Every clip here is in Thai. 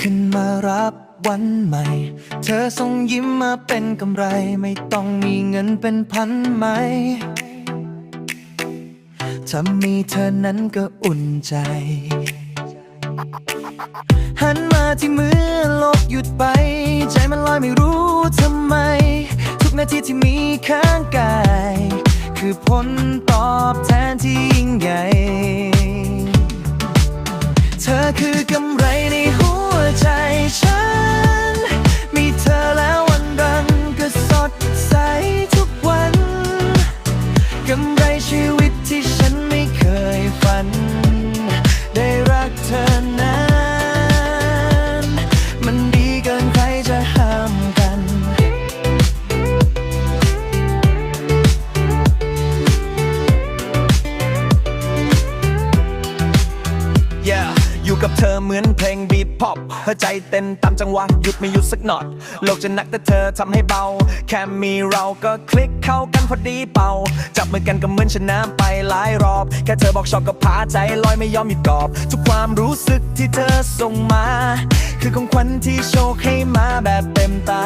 ขึ้นมารับวันใหม่ เธอส่งยิ้มมาเป็นกำไร ไม่ต้องมีเงินเป็นพันไหม ถ้ามีเธอนั้นก็อุ่นใจ หันมาที่มือโลกหยุดไป ใจมันลอยไม่รู้ทำไม ทุกนาทีที่มีข้างกาย คือผลตอบแทนที่ยิ่งใหญ่ ไรชีวิตที่ฉันไม่เคยฝัน อยู่กับเธอเหมือนเพลงบีทพ็อปหัวใจเต้นตามจังหวะหยุดไม่หยุดสักหน่อยโลกจะหนักแต่เธอทำให้เบา แค่มีเราก็คลิกเข้ากันพอดีเป่า จับมือกันก็เหมือนชนะไปหลายรอบ แค่เธอบอกชอบก็พาใจลอยไม่ยอมหยุดกอบ ทุกความรู้สึกที่เธอส่งมา คือของขวัญที่โชคให้มาแบบเต็มตา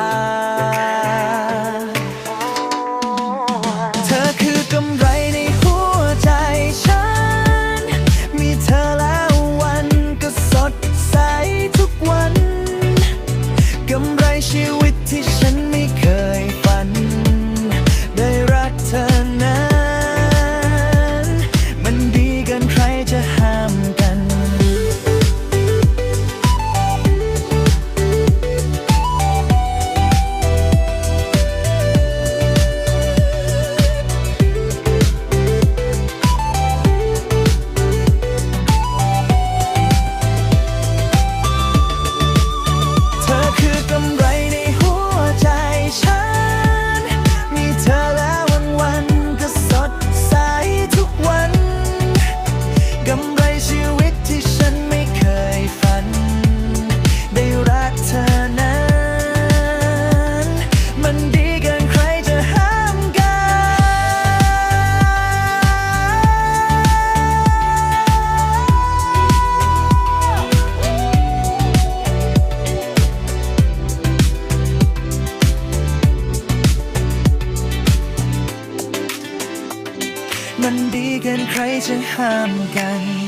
กันใครจะห้ามกัน